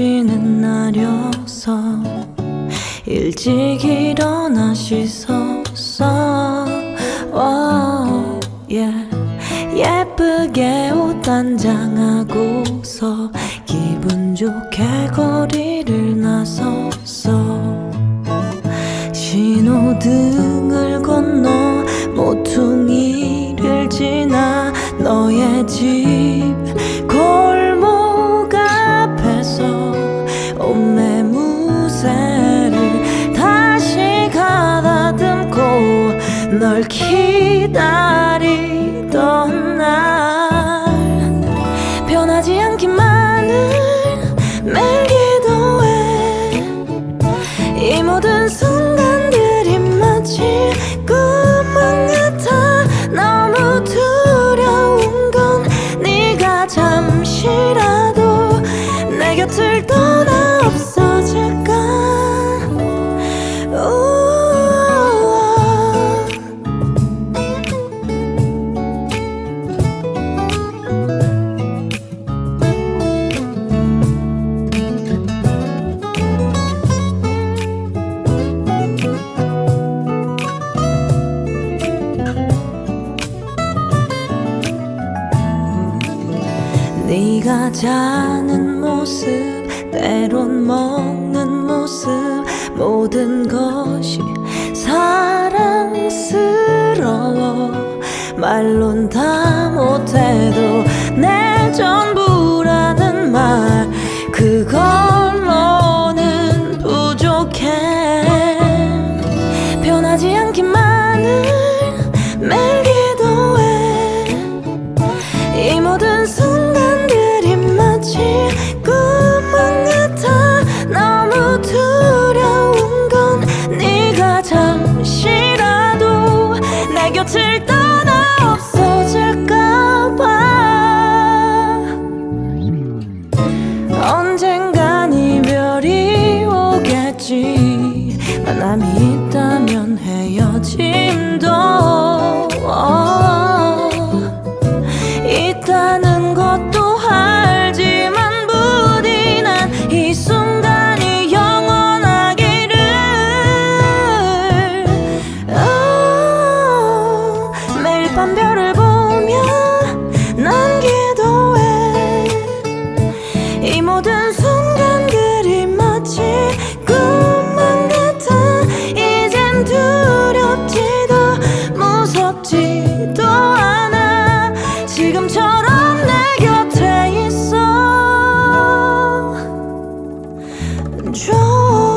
쉬는 날이어서 일찍 일어나 씻었어 오, yeah. 예쁘게 옷 단장하고서 기분 좋게 거리를 나섰어 널 기다리던 날. 변하지 않기만을 매일 기도 해. 이 모든 네가 자는 모습 때론 먹는 모습 모든 것이 사랑스러워. 말론 다 못해도 내 전부 곁을 떠나 없어질까봐. 언젠간 이별이 오겠지. 만남이 있다면 헤어짐도. 모든 순간들이 마치 꿈만 같아. 이젠 두렵지도 무섭지도 않아. 지금처럼 내 곁에 있어. 좋아